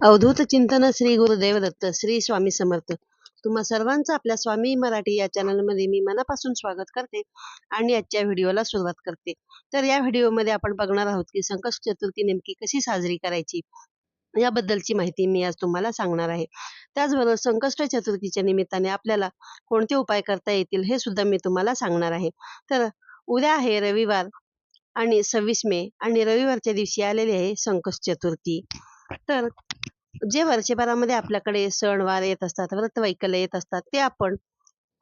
अवधूत चिंतन श्री गुरुदेव दत्त श्री स्वामी समर्थ. तुम्हा सर्वांचं आपल्या स्वामी मराठी या चॅनलमध्ये मी मनापासून स्वागत करते आणि आजच्या व्हिडिओला सुरुवात करते. तर या व्हिडिओमध्ये आपण बघणार आहोत की संकष्ट चतुर्थी नेमकी कशी साजरी करायची याबद्दलची माहिती मी आज तुम्हाला सांगणार आहे. त्याचबरोबर संकष्ट चतुर्थीच्या निमित्ताने आपल्याला कोणते उपाय करता येतील हे सुद्धा मी तुम्हाला सांगणार आहे. तर उद्या आहे रविवार आणि सव्वीस मे आणि रविवारच्या दिवशी आलेली आहे संकष्ट चतुर्थी. तर जे वर्षभरामध्ये आपल्याकडे सणवार येत असतात व्रत वैकल्य येत असतात ते आपण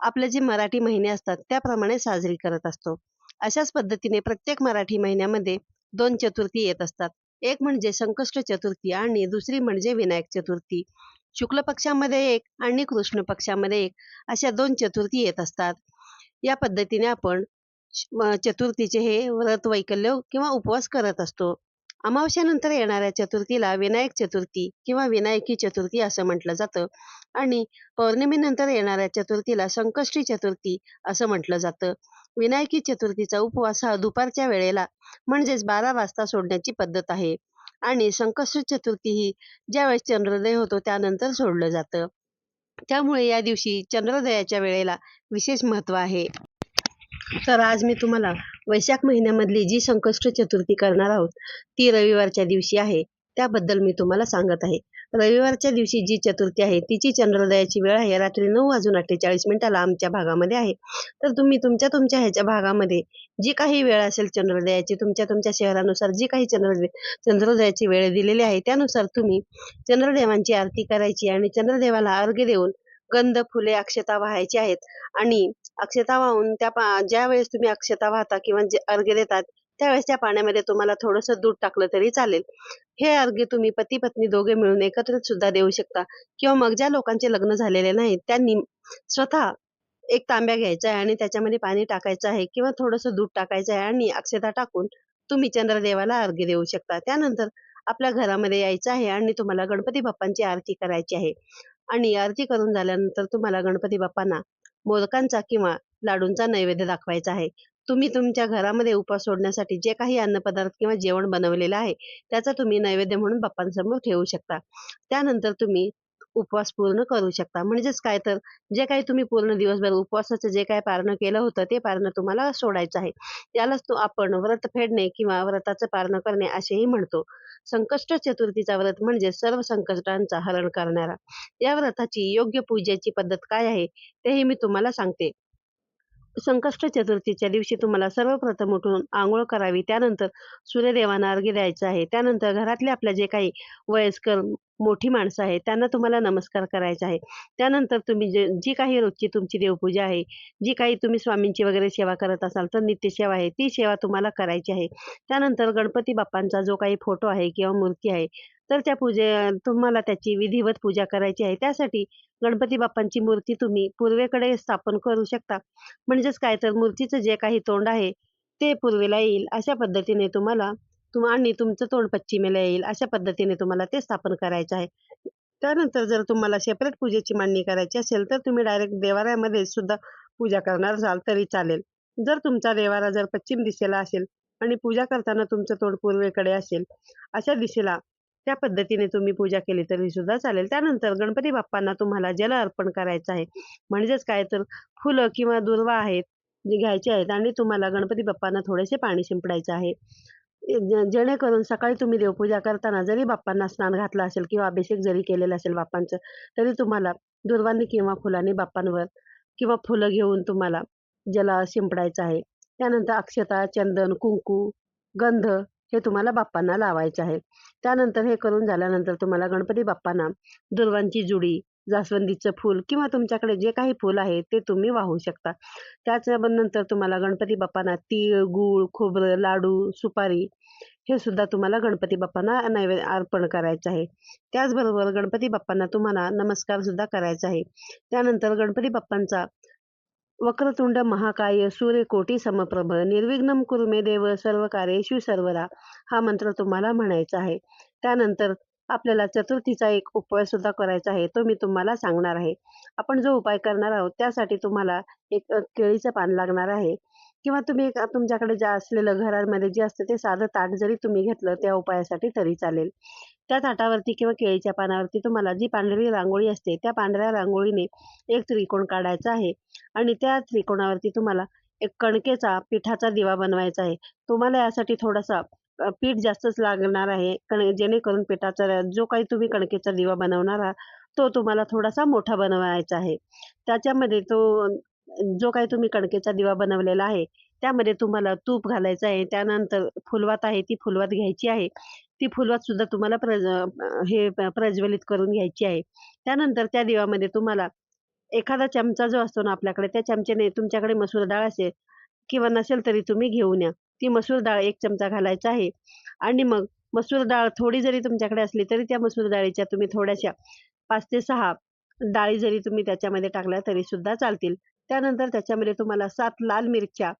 आपले जे मराठी महिने असतात त्याप्रमाणे साजरी करत असतो. अशाच पद्धतीने प्रत्येक मराठी महिन्यामध्ये दोन चतुर्थी येत असतात. एक म्हणजे संकष्ट चतुर्थी आणि दुसरी म्हणजे विनायक चतुर्थी. शुक्ल पक्षामध्ये एक आणि कृष्ण पक्षामध्ये एक अशा दोन चतुर्थी येत असतात. या पद्धतीने आपण चतुर्थीचे हे व्रत वैकल्य किंवा उपवास करत असतो. अमावस्यानंतर येणाऱ्या चतुर्थीला विनायक चतुर्थी किंवा विनायकी चतुर्थी असं म्हटलं जातं. आणि पौर्णिमेनंतर येणाऱ्या चतुर्थीला संकष्टी चतुर्थी असं म्हटलं जातं. विनायकी चतुर्थीचा उपवास हा दुपारच्या वेळेला म्हणजेच बारा वाजता सोडण्याची पद्धत आहे. आणि संकष्टी चतुर्थी ही ज्यावेळेस चंद्रोदय होतो त्यानंतर सोडलं जातं. त्यामुळे या दिवशी चंद्रोदयाच्या वेळेला विशेष महत्त्व आहे. तर आज मी तुम्हाला वैशाख महिन्यामधली जी संकष्ट चतुर्थी करणार आहोत ती रविवारच्या दिवशी आहे त्याबद्दल मी तुम्हाला सांगत आहे. रविवारच्या दिवशी जी चतुर्थी आहे तिची चंद्रोदयाची वेळ आहे. रात्री नऊ वाजून अठ्ठेचाळीस मिनिटाला आमच्या भागामध्ये आहे. तर तुम्ही तुमच्या तुमच्या ह्याच्या भागामध्ये जी काही वेळ असेल चंद्रोदयाची तुमच्या तुमच्या शहरानुसार जी काही चंद्रोदय चंद्रोदयाची वेळ दिलेली आहे त्यानुसार तुम्ही चंद्रदेवांची आरती करायची आणि चंद्रदेवाला अर्घ्य देऊन गंध फुले अक्षता वाहायची आहेत. आणि अक्षता वाहून त्या पा ज्या वेळेस तुम्ही अक्षता वाहता किंवा जे अर्घ्य देतात त्यावेळेस त्या पाण्यामध्ये तुम्हाला थोडंसं दूध टाकलं तरी चालेल. हे अर्घ्य तुम्ही पती पत्नी दोघे मिळून एकत्रित सुद्धा देऊ शकता. किंवा मग ज्या लोकांचे लग्न झालेले नाहीत त्यांनी स्वतः एक तांब्या घ्यायचा आहे आणि त्याच्यामध्ये पाणी टाकायचं आहे किंवा थोडंसं दूध टाकायचं आहे आणि अक्षता टाकून तुम्ही चंद्रदेवाला अर्घ्य देऊ शकता. त्यानंतर आपल्या घरामध्ये यायचं आहे आणि तुम्हाला गणपती बाप्पांची आरती करायची आहे. आणि आरती करून झाल्यानंतर तुम्हाला गणपती बाप्पांना मोदकांचा किंवा लाडूंचा नैवेद्य दाखवायचा आहे. तुम्ही तुमच्या घरामध्ये उपवास सोडण्यासाठी जे काही अन्नपदार्थ किंवा जेवण बनवलेलं आहे त्याचा तुम्ही नैवेद्य म्हणून बाप्पांसमोर ठेवू शकता. त्यानंतर तुम्ही उपवास पूर्ण करू शकता. म्हणजेच काय तर जे काही तुम्ही पूर्ण दिवसभर उपवासाचं जे काही पारणं केलं होतं ते पारणं तुम्हाला सोडायचं आहे. त्यालाच तो आपण व्रत फेडणे किंवा व्रताचं पारणं करणे असेही म्हणतो. संकष्ट चतुर्थीचा व्रत म्हणजे सर्व संकटांचा हरण करणारा. या व्रताची योग्य पूजेची पद्धत काय आहे तेही मी तुम्हाला सांगते. संकष्ट चतुर्थीच्या दिवशी तुम्हाला सर्वप्रथम उठून आंघोळ करावी. त्यानंतर सूर्यदेवांना अर्घ्य द्यायचं आहे. त्यानंतर घरातले आपल्या जे काही वयस्कर मोठी माणसं आहेत त्यांना तुम्हाला नमस्कार करायचा आहे. त्यानंतर तुम्ही जे जी काही रोजची तुमची देवपूजा आहे जी काही तुम्ही स्वामींची वगैरे सेवा करत असाल तर नित्यसेवा आहे ती सेवा तुम्हाला करायची आहे. त्यानंतर गणपती बाप्पांचा जो काही फोटो आहे किंवा मूर्ती आहे तर त्या पूजे तुम्हाला त्याची विधिवत पूजा करायची आहे. त्यासाठी गणपती बाप्पांची मूर्ती तुम्ही पूर्वेकडे स्थापन करू शकता. म्हणजेच काय तर मूर्तीचं जे काही तोंड आहे ते पूर्वेला येईल. अशा पद्धतीने तुम्हाला तुम आणि तुमचं तोंड पश्चिमेला येईल अशा पद्धतीने तुम्हाला ते स्थापन करायचं आहे. त्यानंतर जर तुम्हाला सेपरेट पूजेची मांडणी करायची असेल तर तुम्ही डायरेक्ट देवाऱ्यामध्ये सुद्धा पूजा करणार असाल तरी चालेल. जर तुमचा देवारा जर पश्चिम दिशेला असेल आणि पूजा करताना तुमचं तोंड पूर्वेकडे असेल अशा दिशेला त्या पद्धतीने तुम्ही पूजा केली तरी सुद्धा चालेल. त्यानंतर गणपती बाप्पांना तुम्हाला जल अर्पण करायचं आहे. म्हणजेच काय तर फुलं किंवा दुर्वा आहेत जे घ्यायचे आहेत आणि तुम्हाला गणपती बाप्पांना थोडेसे पाणी शिंपडायचं आहे. जेणेकरून सकाळी तुम्ही देवपूजा करताना जरी बाप्पांना स्नान घातलं असेल किंवा अभिषेक जरी केलेला असेल बाप्पांचं तरी तुम्हाला दुर्वांनी किंवा फुलांनी बाप्पांवर किंवा फुलं घेऊन तुम्हाला जला शिंपडायचं आहे त्यानंतर अक्षता चंदन कुंकू गंध हे तुम्हाला बाप्पांना लावायचे आहे. त्यानंतर हे करून झाल्यानंतर तुम्हाला गणपती बाप्पांना दुर्वांची जुडी जास्वंदीचं फूल किंवा तुमच्याकडे जे काही फूल आहे ते तुम्ही वाहू शकता. त्याच्यानंतर तुम्हाला गणपती बाप्पांना तीळ गूळ खोबरं लाडू सुपारी हे सुद्धा तुम्हाला गणपती बाप्पांना नैवेद्य अर्पण करायचं आहे. त्याचबरोबर गणपती बाप्पांना तुम्हाला नमस्कार सुद्धा करायचा आहे. त्यानंतर गणपती बाप्पांचा वक्रतुंड महाकाय सूर्यकोटी समप्रभ निर्विघ्नम कुरुमे देव सर्व कार्येशु सर्वरा हा मंत्र तुम्हाला म्हणायचा आहे. त्यानंतर आपल्याला चतुर्थीचा एक उपाय सुद्धा करायचा आहे तो मी तुम्हाला सांगणार आहे. आपण जो उपाय करणार आहोत त्यासाठी तुम्हाला एक केळीचं पान लागणार आहे. किंवा तुम्ही एक तुमच्याकडे जे असलेलं घरामध्ये जे असतं ते साधं ताट जरी तुम्ही घेतलं त्या उपायासाठी तरी चालेल. त्या ताटावरती किंवा केळीच्या पानावरती तुम्हाला जी पांढरी रांगोळी असते त्या पांढऱ्या रांगोळीने एक त्रिकोण काढायचा आहे. आणि त्या त्रिकोणावरती तुम्हाला एक कणकेचा पिठाचा दिवा बनवायचा आहे. तुम्हाला यासाठी थोडासा पीठ जास्तच लागणार आहे. कण जेणेकरून पिठाचा जो काही तुम्ही कणकेचा दिवा बनवणार आहात तो तुम्हाला थोडासा मोठा बनवायचा आहे. त्याच्यामध्ये तो जो काही तुम्ही कणकेचा दिवा बनवलेला आहे त्यामध्ये तुम्हाला तूप घालायचं आहे. त्यानंतर फुलवात आहे ती फुलवात घ्यायची आहे. ती फुलवात सुद्धा तुम्हाला प्रज हे प- प्रज्वलित करून घ्यायची आहे. त्यानंतर त्या दिवामध्ये तुम्हाला एखादा चमचा जो असतो ना आपल्याकडे त्या चमच्याने तुमच्याकडे मसूर डाळ असेल किंवा नसेल तरी तुम्ही घेऊन या. ती मसूर डाळ एक चमचा घालायचा आहे. आणि मग मसूर डाळ थोडी जरी तुमच्याकडे असली तरी त्या मसूर डाळीच्या तुम्ही थोड्याशा पाच ते सहा डाळी जरी तुम्ही त्याच्यामध्ये टाकल्या तरी सुद्धा चालतील. त्यानंतर त्याच्यामध्ये तुम्हाला सात लाल मिरच्या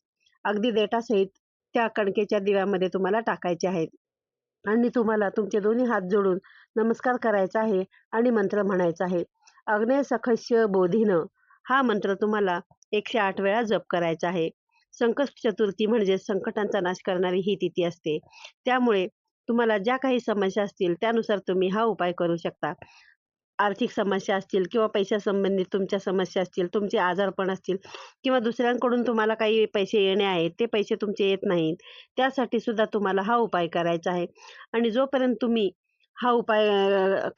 अगदी देठासहित त्या कणकेच्या दिव्यामध्ये तुम्हाला टाकायच्या आहेत. आणि तुम्हाला तुमचे दोन्ही हात जोडून नमस्कार करायचा आहे आणि मंत्र म्हणायचा आहे. अग्नय सखस्य बोधिनं हा मंत्र तुम्हाला एकशे आठ वेळा जप करायचा आहे. संकष्ट चतुर्थी म्हणजे संकटांचा नाश करणारी ही तिथी असते. त्यामुळे तुम्हाला ज्या काही समस्या असतील त्यानुसार तुम्ही हा उपाय करू शकता. आर्थिक समस्या असतील किंवा पैशासंबंधित तुमच्या समस्या असतील तुमचे आजारपण असतील किंवा दुसऱ्यांकडून तुम्हाला काही पैसे येणे आहेत ते पैसे तुमचे येत नाहीत त्यासाठी सुद्धा तुम्हाला हा उपाय करायचा आहे. आणि जोपर्यंत तुम्ही हा उपाय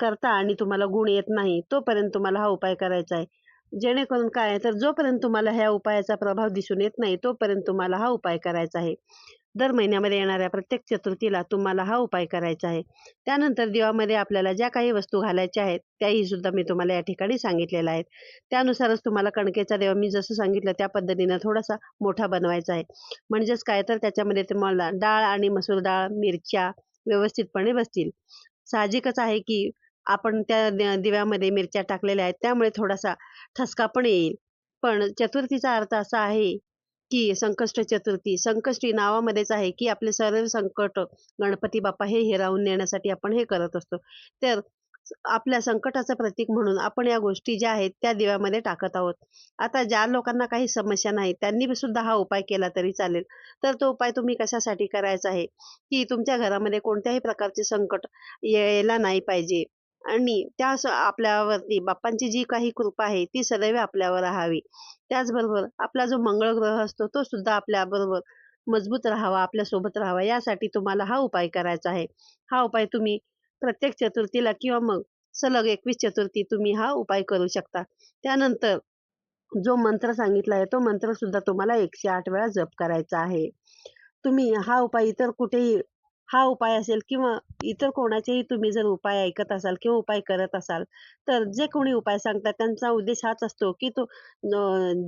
करता आणि तुम्हाला गुण येत नाही तोपर्यंत तुम्हाला हा उपाय करायचा आहे. जेणेकरून काय आहे, तर जोपर्यंत तुम्हाला ह्या उपायाचा प्रभाव दिसून येत नाही तोपर्यंत तुम्हाला हा उपाय करायचा आहे. दर महिन्यामध्ये येणाऱ्या प्रत्येक चतुर्थीला तुम्हाला हा उपाय करायचा आहे. त्यानंतर दिवामध्ये आपल्याला ज्या काही वस्तू घालायच्या आहेत त्याही सुद्धा मी तुम्हाला या ठिकाणी सांगितलेल्या आहेत. त्यानुसारच तुम्हाला कणकेचा देवा मी जसं सांगितलं त्या पद्धतीनं थोडासा मोठा बनवायचा आहे. म्हणजेच काय तर त्याच्यामध्ये तुम्हाला डाळ आणि मसूर डाळ मिरच्या व्यवस्थितपणे बसतील. साहजिकच आहे की आपण त्या दिव्यामध्ये मिरच्या टाकलेल्या आहेत त्यामुळे थोडासा ठसका पण येईल. पण चतुर्थीचा अर्थ असा आहे की संकष्ट चतुर्थी संकष्टी नावामध्येच आहे की आपले सर्व संकट गणपती बाप्पा हे हिरावून नेण्यासाठी आपण हे करत असतो. तर आपल्या संकटाचं प्रतीक म्हणून आपण या गोष्टी ज्या आहेत त्या दिव्यामध्ये टाकत आहोत. आता ज्या लोकांना काही समस्या नाही त्यांनी सुद्धा हा उपाय केला तरी चालेल. तर तो उपाय तुम्ही कशासाठी करायचा आहे? की तुमच्या घरामध्ये कोणत्याही प्रकारचे संकट यायला नाही पाहिजे. आणि त्या आपल्यावरती बाप्पांची जी काही कृपा आहे ती सदैव आपल्यावर राहावी. त्याचबरोबर आपला जो मंगळ ग्रह असतो तो सुद्धा आपल्याबरोबर मजबूत राहावा आपल्यासोबत राहावा यासाठी तुम्हाला हा उपाय करायचा आहे. हा उपाय तुम्ही प्रत्येक चतुर्थीला किंवा मग सलग एकवीस चतुर्थी तुम्ही हा उपाय करू शकता. त्यानंतर जो मंत्र सांगितला आहे तो मंत्र सुद्धा तुम्हाला एकशे आठ वेळा जप करायचा आहे. तुम्ही हा उपाय इतर कुठेही हा उपाय असेल किंवा इतर कोणाचेही तुम्ही जर उपाय ऐकत असाल किंवा उपाय करत असाल तर जे कोणी उपाय सांगतात त्यांचा उद्देश हाच असतो की तो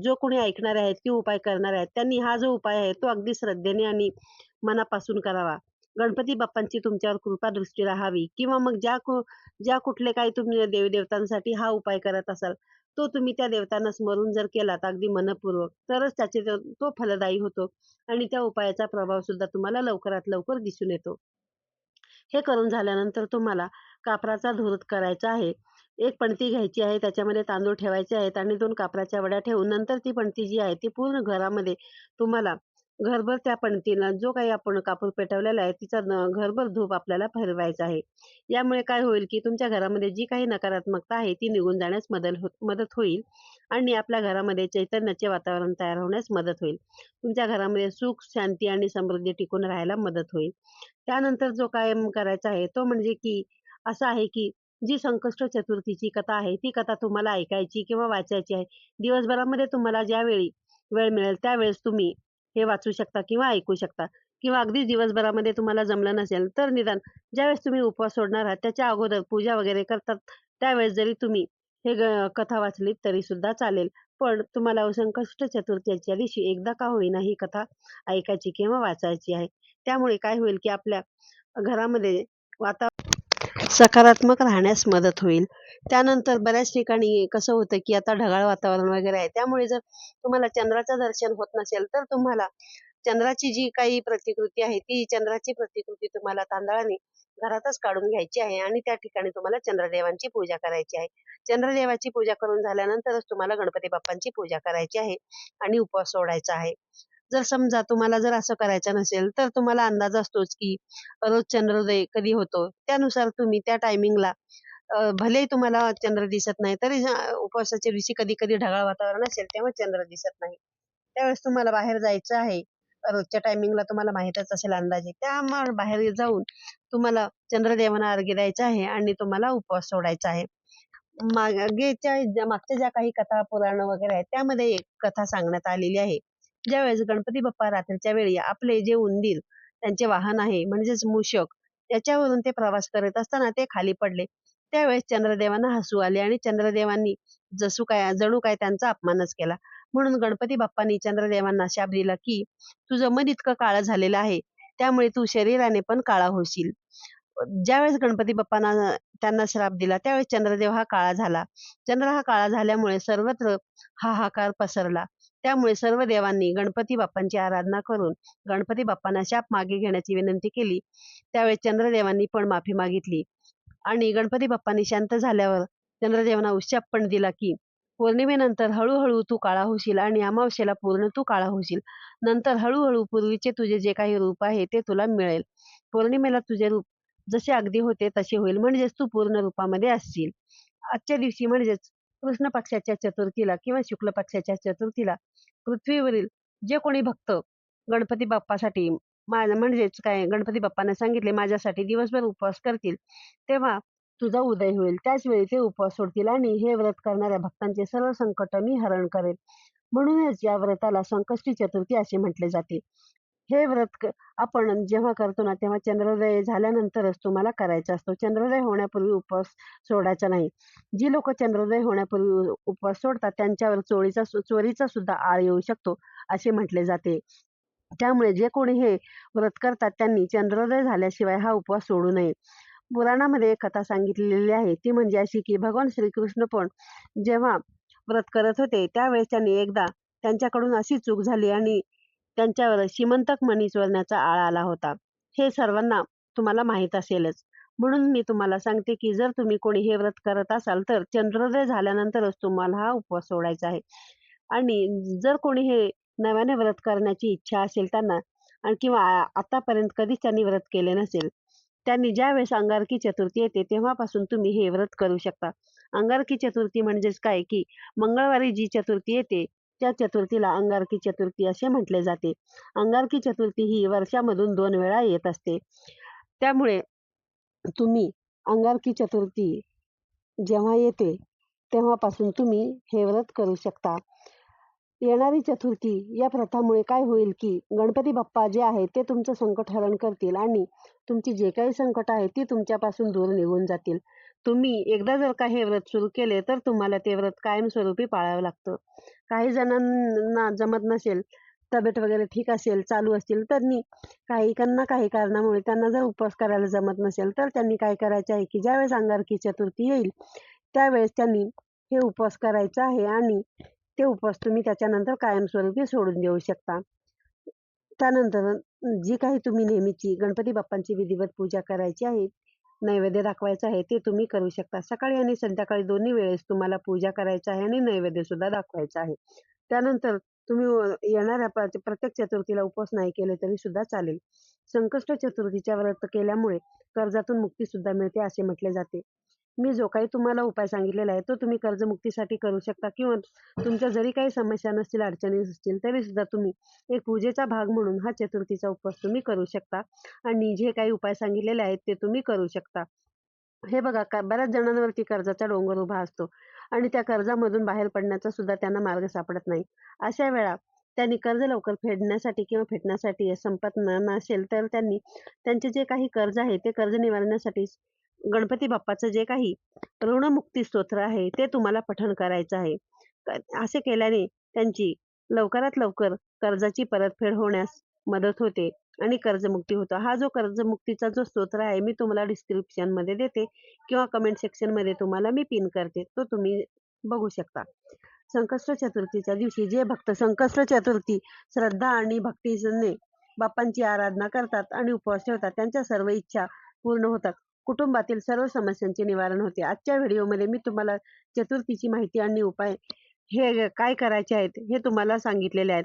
जो कोणी ऐकणार आहेत किंवा उपाय करणारे आहेत त्यांनी हा जो उपाय आहे तो अगदी श्रद्धेने आणि मनापासून करावा. गणपती बाप्पांची तुमच्यावर कृपा दृष्टी राहावी किंवा मग ज्या कु- ज्या कुठले काही तुम्ही देवदेवतांसाठी हा उपाय करत असाल तो तुम्ही त्या देवतांना स्मरून जर केलात अगदी मनपूर्वक तरच त्याचे तो फलदायी होतो आणि त्या उपायाचा प्रभाव सुद्धा तुम्हाला लवकरात लवकर दिसून येतो. हे करून झाल्यानंतर तुम्हाला कापराचा धुरत करायचा आहे. एक पणती घ्यायची आहे त्याच्यामध्ये तांदूळ ठेवायचे आहेत आणि दोन कापराच्या वड्या ठेवून नंतर ती पणती जी आहे ती पूर्ण घरामध्ये तुम्हाला घरभर त्या पणतीला जो काही आपण कापूर पेटवलेला आहे तिचा न- घरभर धूप आपल्याला फिरवायचा आहे. यामुळे काय होईल की तुमच्या घरामध्ये जी काही नकारात्मकता आहे ती निघून जाण्यास मदत हो मदत होईल आणि आपल्या घरामध्ये चैतन्याचे वातावरण तयार होण्यास मदत होईल. तुमच्या घरामध्ये सुख शांती आणि समृद्धी टिकून राहायला मदत होईल. त्यानंतर जो कायम करायचा आहे तो म्हणजे की असं आहे की जी संकष्ट चतुर्थीची कथा आहे ती कथा तुम्हाला ऐकायची किंवा वाचायची आहे. दिवसभरामध्ये तुम्हाला ज्यावेळी वेळ मिळेल त्यावेळेस तुम्ही हे वाचू शकता किंवा ऐकू शकता. किंवा अगदी दिवसभरामध्ये तुम्हाला जमलं नसेल तर निदान ज्यावेळेस तुम्ही उपवास सोडणार आहात त्याच्या अगोदर पूजा वगैरे करतात त्यावेळेस जरी तुम्ही हे ग- कथा वाचलीत तरी सुद्धा चालेल. पण तुम्हाला संकष्ट चतुर्थीच्या दिवशी एकदा का होईना ही कथा ऐकायची किंवा वाचायची आहे. त्यामुळे काय होईल की आपल्या घरामध्ये वातावरण सकारात्मक राहण्यास मदत होईल. त्यानंतर बऱ्याच ठिकाणी कसं होतं की आता ढगाळ वातावरण वगैरे आहे. त्यामुळे जर तुम्हाला चंद्राचं दर्शन होत नसेल तर तुम्हाला चंद्राची जी काही प्रतिकृती आहे ती चंद्राची प्रतिकृती तुम्हाला तांदळाने घरातच काढून घ्यायची आहे आणि त्या ठिकाणी तुम्हाला चंद्रदेवांची पूजा करायची आहे. चंद्रदेवाची पूजा करून झाल्यानंतरच तुम्हाला गणपती बाप्पांची पूजा करायची आहे आणि उपवास सोडायचा आहे. जर समजा तुम्हाला जर असं करायचं नसेल तर तुम्हाला अंदाज असतोच की रोज चंद्रोदय कधी होतो? त्यानुसार तुम्ही त्या टायमिंगला भलेही तुम्हाला चंद्र दिसत नाही तरी उपवासाच्या दिवशी कधी कधी ढगाळ वातावरण असेल तेव्हा चंद्र दिसत नाही. त्यावेळेस तुम्हाला बाहेर जायचं आहे रोजच्या टायमिंगला तुम्हाला माहीतच असेल अंदाजे त्यामुळे बाहेर जाऊन तुम्हाला चंद्रदेवांना अर्घ्य द्यायचं आहे आणि तुम्हाला उपवास सोडायचा आहे. मागेच्या मागच्या ज्या काही कथा पुराण वगैरे आहेत त्यामध्ये एक कथा सांगण्यात आलेली आहे. ज्यावेळेस गणपती बाप्पा रात्रीच्या वेळी आपले जे उंदीर त्यांचे वाहन आहे म्हणजेच मूषक त्याच्यावरून ते प्रवास करत असताना ते खाली पडले. त्यावेळेस चंद्रदेवांना हसू आले आणि चंद्रदेवांनी जसू काय जणू काय त्यांचा अपमानच केला. म्हणून गणपती बाप्पांनी चंद्रदेवांना शाप दिला की तुझं मन इतकं काळं झालेलं आहे त्यामुळे तू शरीराने पण काळा होशील. ज्यावेळेस गणपती बाप्पांना त्यांना श्राप दिला त्यावेळेस चंद्रदेव हा काळा झाला. चंद्र हा काळा झाल्यामुळे सर्वत्र हाहाकार पसरला. त्यामुळे सर्व देवांनी गणपती बाप्पांची आराधना करून गणपती बाप्पांना शाप मागे घेण्याची विनंती केली. त्यावेळेस चंद्रदेवांनी पण माफी मागितली. आणि गणपती बाप्पांनी शांत झाल्यावर चंद्रदेवांना उशाप पण दिला की पौर्णिमेनंतर हळूहळू तू काळा होशील आणि अमावस्येला पूर्ण तू काळा होशील. नंतर हळूहळू पूर्वीचे तुझे जे काही रूप आहे ते तुला मिळेल. पौर्णिमेला तुझे रूप जसे अगदी होते तसे होईल म्हणजेच तू पूर्ण रूपामध्ये असशील. आजच्या दिवशी म्हणजेच कृष्ण पक्षाच्या चतुर्थीला किंवा शुक्ल पक्षाच्या चतुर्थीला पृथ्वीवरील जे कोणी भक्त गणपती बाप्पासाठी मा- म्हणजेच काय गणपती बाप्पांना सांगितले माझ्यासाठी दिवसभर उपवास करतील तेव्हा तुझा उदय होईल. त्याच वेळी ते उपवास सोडतील आणि हे व्रत करणाऱ्या भक्तांचे सर्व संकट मी हरण करेल. म्हणूनच या व्रताला संकष्टी चतुर्थी असे म्हटले जाते. हे व्रत आपण जेव्हा करतो ना तेव्हा चंद्रोदय झाल्यानंतरच तुम्हाला करायचा असतो. चंद्रोदय होण्यापूर्वी उपवास सोडायचा नाही. जी लोक चंद्रोदय होण्यापूर्वी उपवास सोडतात त्यांच्यावर चोरीचा सु- चोरीचा सुद्धा आळ येऊ शकतो असे म्हटले जाते. त्यामुळे जे कोणी हे व्रत करतात त्यांनी चंद्रोदय झाल्याशिवाय हा उपवास सोडू नये. पुराणामध्ये एक कथा सांगितलेली आहे. ती म्हणजे अशी की भगवान श्रीकृष्ण पण जेव्हा व्रत करत होते त्यावेळेस त्यांनी एकदा त्यांच्याकडून अशी चूक झाली आणि त्यांच्यावर श्रीमंतक मणी चोरण्याचा आळ आला होता. हे सर्वांना तुम्हाला माहीत असेलच. म्हणून मी तुम्हाला सांगते की जर तुम्ही कोणी हे व्रत करत असाल तर चंद्रोदय झाल्यानंतरच तुम्हाला हा उपवास सोडायचा आहे. आणि जर कोणी हे नव्याने व्रत करण्याची इच्छा असेल त्यांना आणि किंवा आतापर्यंत कधीच त्यांनी व्रत केले नसेल त्यांनी ज्या वेळेस अंगारकी चतुर्थी येते तेव्हापासून तुम्ही हे व्रत करू शकता. अंगारकी चतुर्थी म्हणजेच काय? की मंगळवारी जी चतुर्थी येते त्या चतुर्थीला अंगारकी चतुर्थी असे म्हटले जाते. अंगारकी चतुर्थी ही वर्षामधून दोन वेळा येत असते. त्यामुळे तुम्ही अंगारकी चतुर्थी जेव्हा येते तेव्हापासून तुम्ही हे व्रत करू शकता. येणारी चतुर्थी या प्रथामुळे काय होईल की गणपती बाप्पा जे आहे ते तुमचं संकट हरण करतील आणि तुमची जे काही संकट आहे ती तुमच्यापासून दूर निघून जातील. तुम्ही एकदा जर का हे व्रत सुरू केले तर तुम्हाला ते व्रत कायमस्वरूपी पाळावं लागतं. काही जणांना जमत नसेल तब्येत वगैरे ठीक असेल चालू असतील त्यांनी काही काही कारणामुळे त्यांना जर उपवास करायला जमत नसेल तर त्यांनी काय करायचे आहे की ज्यावेळेस अंगारकी चतुर्थी येईल त्यावेळेस त्यांनी हे उपवास करायचा आहे आणि ते उपवास तुम्ही त्याच्यानंतर कायमस्वरूपी सोडून देऊ शकता. त्यानंतर जी काही तुम्ही नेहमीची गणपती बाप्पांची विधिवत पूजा करायची आहे नैवेद्य दाखवायचा आहे ते तुम्ही करू शकता. सकाळी आणि संध्याकाळी दोन्ही वेळेस तुम्हाला पूजा करायचं आहे आणि नैवेद्य सुद्धा दाखवायचा आहे. त्यानंतर तुम्ही येणाऱ्या प्रत्येक चतुर्थीला उपवास नाही केले तरी सुद्धा चालेल. संकष्ट चतुर्थीच्या व्रत केल्यामुळे कर्जातून मुक्ती सुद्धा मिळते असे म्हटले जाते. मी जो काही तुम्हाला उपाय सांगितलेला आहे तो तुम्ही कर्जमुक्तीसाठी करू शकता किंवा तुमच्या जरी काही समस्या नसतील अडचणी असतील तरी सुद्धा तुम्ही एक पूजेचा भाग म्हणून हा चतुर्थीचा उपवास तुम्ही करू शकता आणि जे काही उपाय सांगितलेले आहेत ते तुम्ही करू शकता. हे बघा का बऱ्याच जणांवरती कर्जाचा डोंगर उभा असतो आणि त्या कर्जामधून बाहेर पडण्याचा सुद्धा त्यांना मार्ग सापडत नाही. अशा वेळा त्यांनी कर्ज लवकर फेडण्यासाठी किंवा फेडण्यासाठी संपत नसेल तर त्यांनी त्यांचे जे काही कर्ज आहे ते कर्ज निवारण्यासाठी गणपती बाप्पाचं जे काही ऋणमुक्ती स्तोत्र आहे ते तुम्हाला पठण करायचं आहे. असे केल्याने त्यांची लवकरात लवकर कर्जाची परतफेड होण्यास मदत होते आणि कर्जमुक्ती होतो. हा जो कर्जमुक्तीचा जो स्तोत्र आहे मी तुम्हाला डिस्क्रिप्शनमध्ये देते किंवा कमेंट सेक्शनमध्ये तुम्हाला मी पिन करते. तो तुम्ही बघू शकता. संकष्ट चतुर्थीच्या दिवशी जे भक्त संकष्ट चतुर्थी श्रद्धा आणि भक्तीने बाप्पांची आराधना करतात आणि उपवास ठेवतात त्यांच्या सर्व इच्छा पूर्ण होतात. कुटुंबातील सर्व समस्यांचे निवारण होते. आजच्या व्हिडिओमध्ये मी तुम्हाला चतुर्थीची माहिती आणि उपाय हे काय करायचे आहेत हे तुम्हाला सांगितलेले आहेत.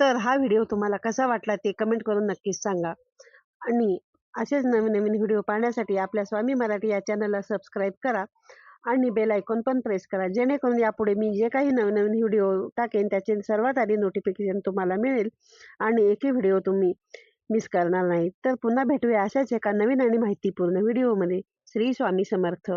तर हा व्हिडिओ तुम्हाला कसा वाटला ते कमेंट करून नक्कीच सांगा. आणि असेच नवीन नवीन व्हिडिओ पाहण्यासाठी आपल्या स्वामी मराठी या चॅनलला सबस्क्राईब करा आणि बेल आयकॉन पण प्रेस करा. जेणेकरून यापुढे मी जे काही नवीन नवीन व्हिडिओ टाकेन त्याचे सर्वात आधी नोटिफिकेशन तुम्हाला मिळेल आणि एकही व्हिडिओ तुम्ही मिस करणार नाही तर पुन्हा भेटूया अशाच एका नवीन आणि माहितीपूर्ण व्हिडिओमध्ये श्री स्वामी समर्थ.